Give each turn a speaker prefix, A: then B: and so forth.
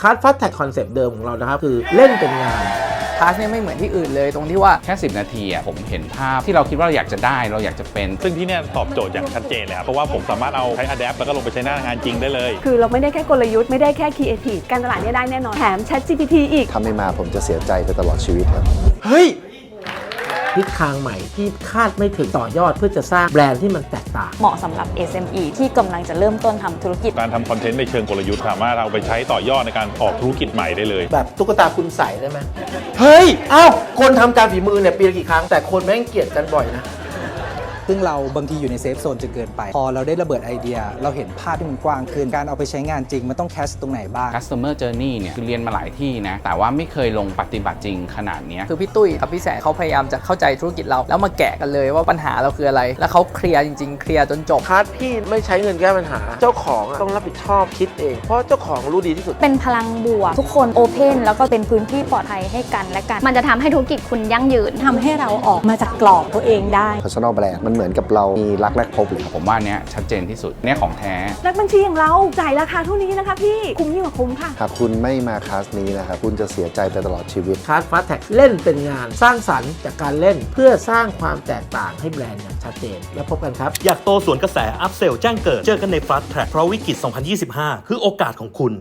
A: คาร์ดฟัสแท็กคอนเซปต์เดิมของเรานะครับคือเล่นเป็นงาน
B: คลาสเนี่ยไม่เหมือนที่อื่นเลยตรงที่ว่า
C: แค่ 10 นาทีอะผมเห็นภาพที่เราคิดว่าเราอยากจะได้เราอยากจะเป็น
D: ซึ่งที่เนี่ยตอบโจทย์อย่างชัดเจนเลยครับ เพราะว่าผมสามารถเอาใช้ Adapt แล้วก็ลงไปใช้หน้างานจริงได้เลย
E: คือเราไม่ได้แค่กลยุทธ์ไม่ได้แค่ครีเอทีฟการตลาดเนี่ยได้แน่นอนแถม Chat GPT อีก
F: ถ้าไม่มาผมจะเสียใจไปตลอดชีวิตครับ
A: เฮ้ย ทิศทางใหม่ที่คาดไม่ถึงต่อยอดเพื่อจะสร้างแบรนด์ที่มันแตกต่าง
G: เหมาะสำหรับ SME ที่กำลังจะเริ่มต้นทำธุรกิจ
D: การทำคอนเทนต์ในเชิงกลยุทธ์สามารถเอาไปใช้ต่อยอดในการออกธุรกิจใหม่ได้เลย
A: แบบตุ๊กตาคุณใส่ได้ไหมเฮ้ย เอ้า คนทำการฝีมือเนี่ยปีละกี่ครั้งแต่คนแม่งเกลียดกันบ่อยนะ
H: ซึ่งเราบางทีอยู่ในเซฟโซนจนเกินไป พอเราได้ระเบิดไอเดีย เราเห็นภาพที่มันกว้างขึ้นการเอาไปใช้งานจริง มันต้องแคสตรงไหนบ้าง
C: customer journey เนี่ยคือเรียนมาหลายที่นะ แต่ว่าไม่เคยลงปฏิบัติจริงขนาดเนี้ย
B: คือพี่ตุ้ยกับพี่แสงเขาพยายามจะเข้าใจธุรกิจเรา แล้วมาแกะกันเลยว่าปัญหาเราคืออะไร แล้วเขาเคลียร์จริงๆ เคลียร์จนจบ
A: พาร์ทพี่ไม่ใช้เงินแก้ปัญหา เจ้าของอะต้องรับผิดชอบคิดเอง เพราะเจ้าของรู้ดีที่สุด
G: เป็นพลังบวก ทุกคนโอเพนแล้วก็เป็นพื้นที่ปลอดภัยให้กันและกัน
I: มันจะทำให้ธุรกิจคุณยั่งยืน
E: ทำให้เราออกมาจากกรอบตัวเองได้
F: Personal Brand มันเหมือนกับเรามีรักแรกพบเลยครับ
C: ผมว่าเนี้ยชัดเจนที่สุดเนี่ยของแท้
E: นักบัญชีอย่างเราจ่ายราคาเท่านี้นะคะพี่คุ้มยิ่งกว่าคุ้มค่ะ
F: หากคุณไม่มาคลาสนี้นะครับคุณจะเสียใจไปตลอดชีวิต
A: คาร์ดฟัสแท็กเล่นเป็นงานสร้างสรรค์จากการเล่นเพื่อสร้างความแตกต่างให้แบรนด์อย่างชัดเจน แล้วพบกันครับ
J: อยากโตสวนกระแสอัพเซลแจ้งเกิด เจอกันในฟาสต์แทร็กเพราะวิกฤต 2025 คือโอกาสของคุณ